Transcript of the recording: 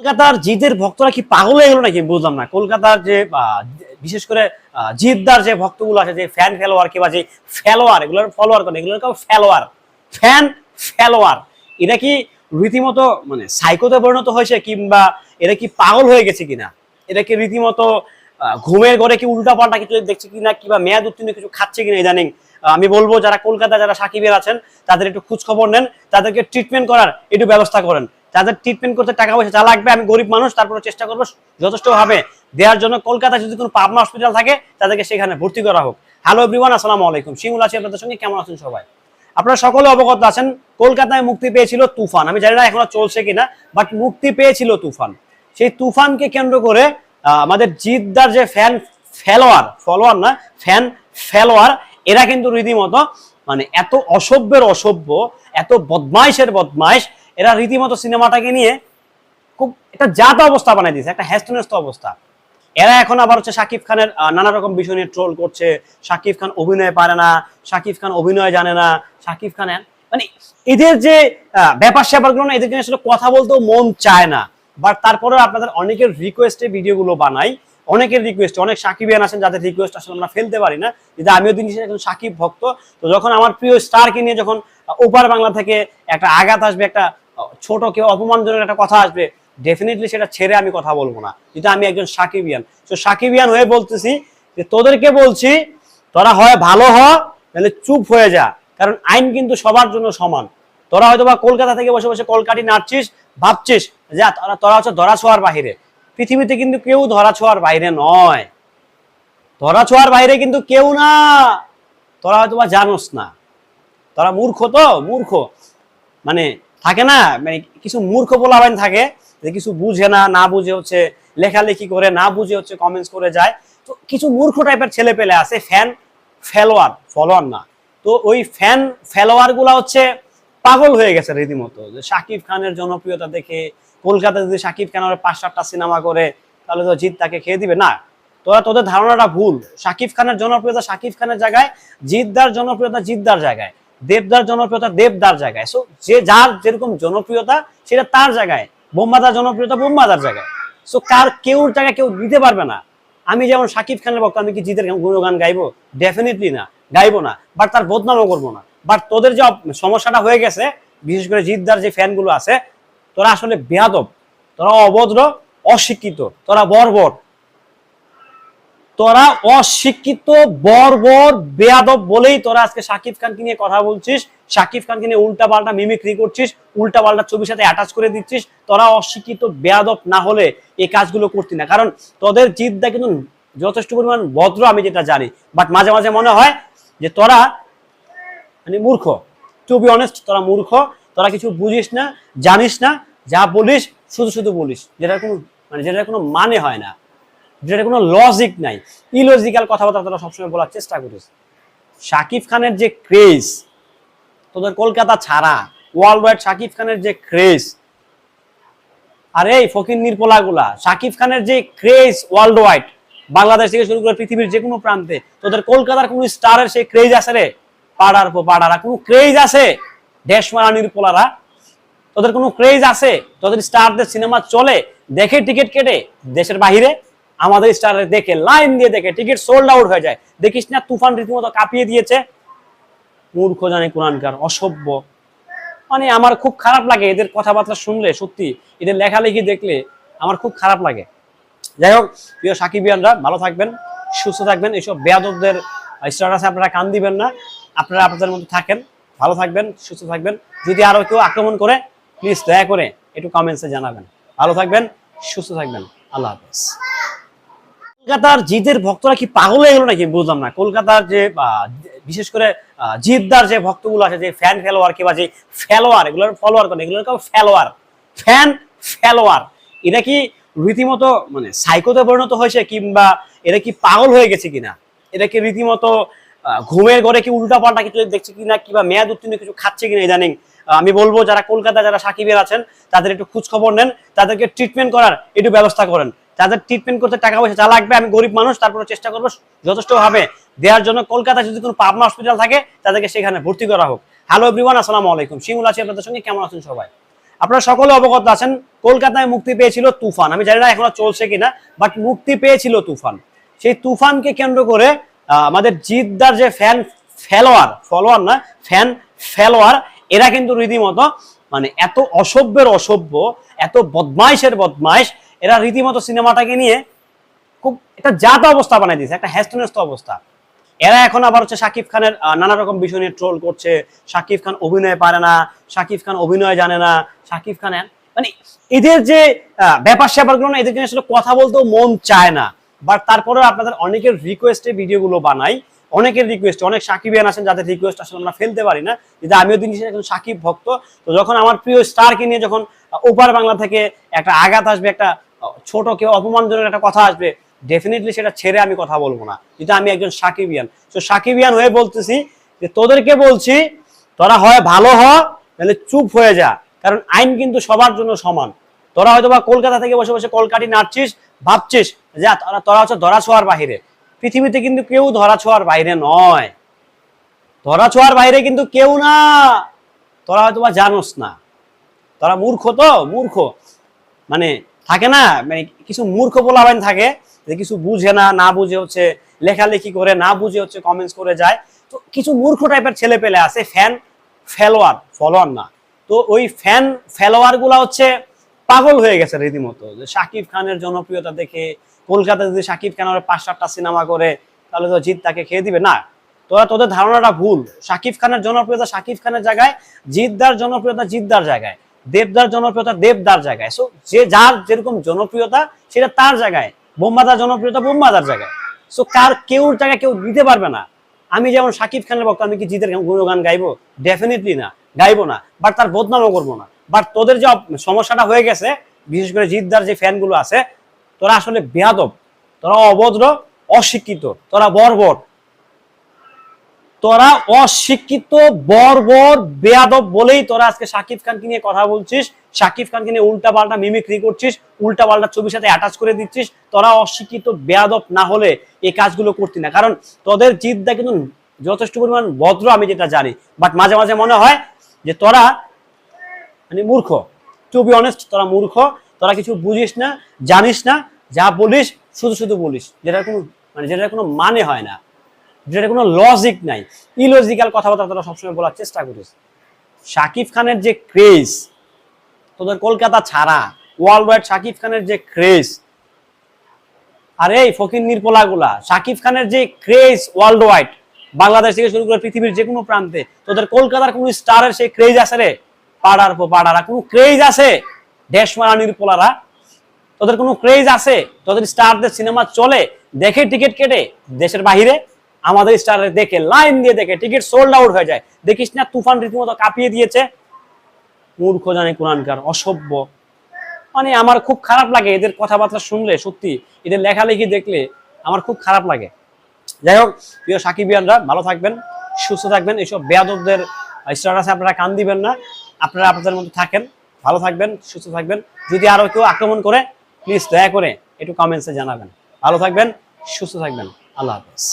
কলকাতার জিদের ভক্তরা কি পাগল হয়ে গেল নাকি? বুঝলাম না। কলকাতার যে বিশেষ করে জিদ্দার যে ভক্তগুলো আছে, যে ফ্যান ফেলোয়ার কিংবা যে ফেলোয়ার এগুলোর ফলোয়ার করে এগুলোর ফেলোয়ার ফ্যান ফেলোয়ার এটা কি রীতিমতো মানে সাইকোতে পরিণত হয়েছে কিংবা এরা কি পাগল হয়ে গেছে কিনা? এটা কি রীতিমতো ঘুমের ঘরে কি উল্টা পাল্টা কিছু দেখছে কিনা, কিংবা মেয়াদ উত্তীর্ণ কিছু খাচ্ছে কিনা ইদানিং? আমি বলব, যারা কলকাতা যারা সাকিবের আছেন, তাদের একটু খোঁজ খবর নেন, তাদেরকে ট্রিটমেন্ট করার একটু ব্যবস্থা করেন। তাদের ট্রিটমেন্ট করতে টাকা পয়সা যা লাগবে, আমি গরিব মানুষ তারপরে চেষ্টা করব যথেষ্ট ভাবে দেওয়ার জন্য। কলকাতায় যদি কোনো পাবনা হসপিটাল থাকে, তাদেরকে সেখানে ভর্তি করা হোক। হ্যালো এভরিওয়ান আসসালামু আলাইকুম। শিমুল আছি আপনাদের সঙ্গে, কেমন আছেন সবাই? আপনারা সকলে অবগত আছেন, কলকাতায় মুক্তি পেয়েছিল তুফান। আমি জানি না এখনও চলছে কিনা বাট মুক্তি পেয়েছিল তুফান। সেই তুফানকে কেন্দ্র করে আমাদের জিদ্দার যে ফ্যান ফেলোয়ার ফলোয়ার না ফ্যান ফেলোয়ার এরা কিন্তু রীতিমতো মানে এত অসভ্যের অসভ্য, এত বদমাইশের বদমাইশ এরা রীতিমতো সিনেমাটাকে নিয়ে খুব একটা জাত অবস্থা বানাই দিয়েছে, একটা হ্যাস্টনেস্ত অবস্থা। এরা এখন আবার হচ্ছে শাকিব খানের নানা রকম বিষয় নিয়ে ট্রোল করছে। শাকিব খান অভিনয় পারে না, শাকিব খান অভিনয় জানে না, শাকিব খান মানে এদের যে ব্যাপার স্যাপারগুলো না এদের নিয়ে আসলে কথা বলতেও মন চায় না। বাট তারপরে আপনাদের অনেকের রিকোয়েস্টে ভিডিওগুলো বানাই। অনেকের রিকোয়েস্ট অনেক সাকিবিয়ান আছেন যাদের রিকোয়েস্ট আসলে আমরা ফেলতে পারি না। যেটা আমিও দিন একজন সাকিব ভক্ত। তো যখন আমার প্রিয় স্টারকে নিয়ে যখন ওপার বাংলা থেকে একটা আঘাত আসবে, একটা ছোট কেউ অপমানজনক একটা কথা আসবে ডেফিনেটলি সেটা ছেড়ে আমি কথা বলব না। যেটা আমি একজন সাকিবিয়ান। তো সাকিবিয়ান হয়ে বলতেছি যে, তোদেরকে বলছি, তোরা হয় ভালো হ তাহলে চুপ হয়ে যা। কারণ আইন কিন্তু সবার জন্য সমান। তোরা হয়তো বা কলকাতা থেকে বসে বসে কলকাটি নাচছিস ভাবছিস যা তোরা তোরা হচ্ছে ধরা ছোঁয়ার বাহিরে। পৃথিবীতে কিন্তু কেউ ধরা ছোঁয়ার বাইরে নয়। ধরা ছোঁয়ার বাইরে কিন্তু কেউ না। তোরা হয়তো বা জানোস না। তোরা মূর্খ তো, মূর্খ। মানে থাকে না মানে কিছু মূর্খ পোলাবাইন থাকে কিছু বুঝে না না বুঝে হচ্ছে লেখালেখি করে, না বুঝে হচ্ছে কমেন্টস করে যায়। তো কিছু মূর্খ টাইপের ছেলে পেলে আছে ফ্যান ফেলোয়ার ফলোয়ার না। তো ওই ফ্যান ফেলোয়ারগুলা হচ্ছে পাগল হয়ে গেছে রীতিমতো। যে শাকিব খানের জনপ্রিয়তা দেখে, কলকাতায় যদি শাকিব খান পাঁচ সাতটা সিনেমা করে, তাহলে তো জিৎ তাকে খেয়ে দিবে। না, তোরা তোদের ধারণাটা ভুল। শাকিব খানের জনপ্রিয়তা শাকিব খানের জায়গায়, জিদ্দার জনপ্রিয়তা জিদ্দার জায়গায়। দেবদার জনপ্রিয়তা দেবদার জায়গায়। সো যে যার যেরকম জনপ্রিয়তা, সেটা তার জায়গায়। বোম্বাদার জনপ্রিয়তা বোম্বাদার জায়গায়। সো কার কেউর জায়গায় কেউ দিতে পারবে না। আমি যেমন শাকিব খানের ভক্ত আমি কি জিতের গুণগান গাইবো? ডেফিনেটলি না। গাইবো না। বাট তার বদনামও করব না। বাট তোদের যে সমস্যাটা হয়ে গেছে, বিশেষ করে জিদ্দার যে ফ্যানগুলো আছে, তোরা আসলে বেয়াদব। তোরা অভদ্র, অশিক্ষিত। তোরা বর্বর। তোরা অশিক্ষিত, বর্বর, বেয়াদব বলেই তোরা আজকে শাকিব খানকে নিয়ে কথা বলছিস। শাকিব খানকে নিয়ে উল্টা পাল্টা মিমিক্রি করছিস উল্টা পাল্টা ছবির সাথে অ্যাটাচ করে দিচ্ছিস। তোরা অশিক্ষিত, বেয়াদব না হলে এই কাজগুলো করতি না। কারণ তোদের জিদ্দা কিন্তু যথেষ্ট পরিমাণ ভদ্র, আমি যেটা জানি। বাট মাঝে মাঝে মনে হয় যে তোরা মানে মূর্খ। টু বি অনেস্ট তোরা মূর্খ। তোরা কিছু বুঝিস না, জানিস না, যা বলিস, শুধু শুধু বলিস। যেটা কোনো মানে যেটা কোনো মানে হয় না। যেটা কোনো লজিক নাই। ইলজিক্যাল কথাবার্তা তোরা সবসময় বলার চেষ্টা করিস শাকিব খানের যে ক্রেজ তোদের কলকাতা ছাড়া ওয়ার্ল্ড ওয়াইড শাকিব খানের যে ক্রেজ আরে এই ফকির নির্পোলাগুলা শাকিব খানের যে ক্রেজ ওয়ার্ল্ড ওয়াইড বাংলাদেশ থেকে শুরু করে পৃথিবীর যে কোনো প্রান্তে, তোদের কলকাতার কোন স্টারের সেই ক্রেজ আছে রে? পাড়ার পো পাড়ারা কোনো ক্রেজ আছে? দেশ মারা নির্পোলারা তোদের কোনো ক্রেজ আছে? তোদের স্টারদের সিনেমা চলে, দেখে টিকিট কেটে, দেশের বাহিরে আমাদের স্টার দেখে লাইন দিয়ে দেখে টিকিট সোল্ড আউট হয়ে যায়। দেখিস না, তুফান রীতিমতো কাঁপিয়ে দিয়েছে। মূর্খ জানে কোরআনকার অসভ্য। মানে আমার খুব খারাপ লাগে এদের কথাবার্তা শুনলে, সত্যি। এদের লেখালেখি দেখলে আমার খুব খারাপ লাগে। যাই হোক, প্রিয় সাকিবিয়ানরা, ভালো থাকবেন, সুস্থ থাকবেন। এইসব বেয়াদবদের স্ট্যাটাসে আপনারা কান দিবেন না। আপনারা আপনাদের মধ্যে থাকেন, ভালো থাকবেন, সুস্থ থাকবেন। যদি আরও কেউ আক্রমণ করে প্লিজ দয়া করে একটু কমেন্টসে জানাবেন। ভালো থাকবেন, সুস্থ থাকবেন। আল্লাহ হাফেজ। কলকাতার জিদের ভক্তরা কি পাগল হয়ে গেল নাকি? বুঝলাম না। কলকাতার যে বিশেষ করে জিদ্দার যে ভক্তগুলো আছে, যে ফ্যান ফেলোয়ার কিংবা যে ফেলোয়ার এগুলোর ফলোয়ার করে এগুলোর ফেলোয়ার ফ্যান ফেলোয়ার এটা কি রীতিমতো মানে সাইকোতে পরিণত হয়েছে কিংবা এরা কি পাগল হয়ে গেছে কিনা? এটা কি রীতিমতো ঘুমের ঘরে কি উল্টা পাল্টা কিছু দেখছে কিনা, কিংবা মেয়াদ উত্তীর্ণ কিছু খাচ্ছে কিনা ইদানিং? আমি বলব, যারা কলকাতা যারা সাকিবের আছেন, তাদের একটু খোঁজ খবর নেন, তাদেরকে ট্রিটমেন্ট করার একটু ব্যবস্থা করেন। তাদের ট্রিটমেন্ট করতে টাকা পয়সা যা লাগবে, আমি গরিব মানুষ তারপরে চেষ্টা করব, যথেষ্ট ভাবে দেওয়ার জন্য কলকাতায় যদি কোনো পাবনা হসপিটাল থাকে, তাদেরকে সেখানে ভর্তি করা হোক। হ্যালো এভরিওয়ান আসসালামু আলাইকুম। শিমুল আছি আপনাদের সঙ্গে, কেমন আছেন সবাই? আপনারা সকলে অবগত আছেন, কলকাতায় মুক্তি পেয়েছিল তুফান। আমি জানি না এখনও চলছে কিনা বাট মুক্তি পেয়েছিল তুফান। সেই তুফানকে কেন্দ্র করে আমাদের জিদ্দার যে ফ্যান ফেলোয়ার ফলোয়ার না ফ্যান ফেলোয়ার এরা কিন্তু রীতিমতো মানে এত অসভ্যের অসভ্য, এত বদমাইশের বদমাইশ এরা রীতিমতো সিনেমাটাকে নিয়ে খুব একটা জাত অবস্থা বানাই দিয়েছে, একটা হ্যাস্টনেস্ত অবস্থা। এরা এখন আবার হচ্ছে শাকিব খানের নানা রকম বিষয় নিয়ে ট্রোল করছে। শাকিব খান অভিনয় পারে না, শাকিব খান অভিনয় জানে না, শাকিব খান মানে এদের যে ব্যাপার স্যাপারগুলো না এদের আসলে কথা বলতেও মন চায় না। বাট তারপরেও আপনাদের অনেকের রিকোয়েস্টে ভিডিওগুলো বানাই। অনেকের রিকোয়েস্ট অনেক সাকিবিয়ান আছেন যাদের রিকোয়েস্ট আসলে আমরা ফেলতে পারি না। কিন্তু আমিও দিন একজন সাকিব ভক্ত। তো যখন আমার প্রিয় স্টারকে নিয়ে যখন ওপার বাংলা থেকে একটা আঘাত আসবে, একটা ছোট কেউ অপমানজনক একটা কথা আসবে ডেফিনেটলি সেটা ছেড়ে আমি কথা বলব না। যেটা আমি একজন সাকিবিয়ান। তো সাকিবিয়ান হয়ে বলতেছি যে, তোদেরকে বলছি, তোরা হয় ভালো হ তাহলে চুপ হয়ে যা। কারণ আইন কিন্তু সবার জন্য সমান। তোরা হয়তো বা কলকাতা থেকে বসে বসে কলকাটি নাড়ছিস, ভাবছিস যে তোরা তোরা হচ্ছে ধরা ছোঁয়ার বাহিরে। পৃথিবীতে কিন্তু কেউ ধরা ছোঁয়ার বাইরে নয়। ধরা ছোঁয়ার বাইরে কিন্তু কেউ না। তোরা হয়তো বা জানোস না। তোরা মূর্খ তো, মূর্খ। মানে থাকে না? মানে কিছু মূর্খ পোলাবাইন থাকে যে কিছু বুঝে না না বুঝে হচ্ছে লেখালেখি করে, না বুঝে হচ্ছে কমেন্টস করে যায়। তো কিছু মূর্খ টাইপের ছেলে পেলে আছে ফ্যান ফেলোয়ার ফলোয়ার না। তো ওই ফ্যান ফেলোয়ারগুলা হচ্ছে পাগল হয়ে গেছে রীতিমতো। যে শাকিব খানের জনপ্রিয়তা দেখে কলকাতা যদি শাকিব খান পাঁচ সাতটা সিনেমা করে, তাহলে তো জিৎ তাকে খেয়ে দিবে। না, তোরা তোদের ধারণাটা ভুল। শাকিব খানের জনপ্রিয়তা শাকিব খানের জায়গায়, জিদ্দার জনপ্রিয়তা জিদ্দার জায়গায়। দেবদার জনপ্রিয়তা দেবদার জায়গায়। সো যে যার যেরকম জনপ্রিয়তা, সেটা তার জায়গায়। বোম্বাদার জনপ্রিয়তা বোম্বাদার জায়গায়। সো কার কেউর জায়গায় কেউ দিতে পারবে না। আমি যেমন শাকিব খানের ভক্ত, আমি কি জিতের গুণগান গাইবো? ডেফিনেটলি না। গাইবো না। বাট তার বদনামও করব না। বাট তোদের যে সমস্যাটা হয়ে গেছে, বিশেষ করে জিদ্দার যে ফ্যানগুলো আছে, তোরা আসলে বেয়াদব। তোরা অভদ্র, অশিক্ষিত। তোরা বর্বর। তোরা অশিক্ষিত, বর্বর, বেয়াদব বলেই তোরা আজকে সাকিব খানকে নিয়ে কথা বলছিস। শাকিব খানকে নিয়ে উল্টা পাল্টা মিমিক্রি করছিস উল্টা পাল্টা ছবির সাথে অ্যাটাচ করে দিচ্ছিস। তোরা অশিক্ষিত, বেয়াদব না হলে এই কাজগুলো করতি না। কারণ তোদের জিদ্দা কিন্তু যথেষ্ট পরিমাণ ভদ্র, আমি যেটা জানি। বাট মাঝে মাঝে মনে হয় যে তোরা মানে মূর্খ। টু বি অনেস্ট তোরা মূর্খ। তোরা কিছু বুঝিস না, জানিস না, যা বলিস, শুধু শুধু বলিস। যেটা কোনো মানে যেটা কোনো মানে হয় না। যেটা কোনো লজিক নাই। ইলজিক্যাল কথাবার্তা তোরা সবসময় বলার চেষ্টা করিস শাকিব খানের যে ক্রেজ তোদের কলকাতা ছাড়া ওয়ার্ল্ড ওয়াইড শাকিব খানের যে ক্রেজ আরে এই ফকির নির্পোলাগুলা শাকিব খানের যে ক্রেজ ওয়ার্ল্ড ওয়াইড বাংলাদেশ থেকে শুরু করে পৃথিবীর যে কোনো প্রান্তে, তোদের কলকাতার কোন স্টারের সেই ক্রেজ আছে রে? পাড়ার পর পাড়ারা কোনো ক্রেজ আছে? দেশ মারা নির্পোলারা তোদের কোনো ক্রেজ আছে? তোদের স্টারদের সিনেমা চলে, দেখে টিকিট কেটে দেশের বাহিরে আমাদের স্টারের দেখে, লাইন দিয়ে দেখে, টিকিট সোল্ড আউট হয়ে যায়। দেখিস না, তুফান রীতিমতো কাঁপিয়ে দিয়েছে। মূর্খ জানে কোরআনকার, অসভ্য। মানে আমার খুব খারাপ লাগে এদের কথাবার্তা শুনলে, সত্যি। এদের লেখালেখি দেখলে আমার খুব খারাপ লাগে। যাই হোক, প্রিয় সাকিবিয়ানরা, ভালো থাকবেন, সুস্থ থাকবেন। এইসব বেয়াদবদের স্ট্যাটাসে আপনারা কান দিবেন না। আপনারা আপনাদের মধ্যে থাকেন, ভালো থাকবেন, সুস্থ থাকবেন। যদি আরও কেউ আক্রমণ করে প্লিজ দয়া করে একটু কমেন্টসে জানাবেন। ভালো থাকবেন, সুস্থ থাকবেন। আল্লাহ হাফেজ।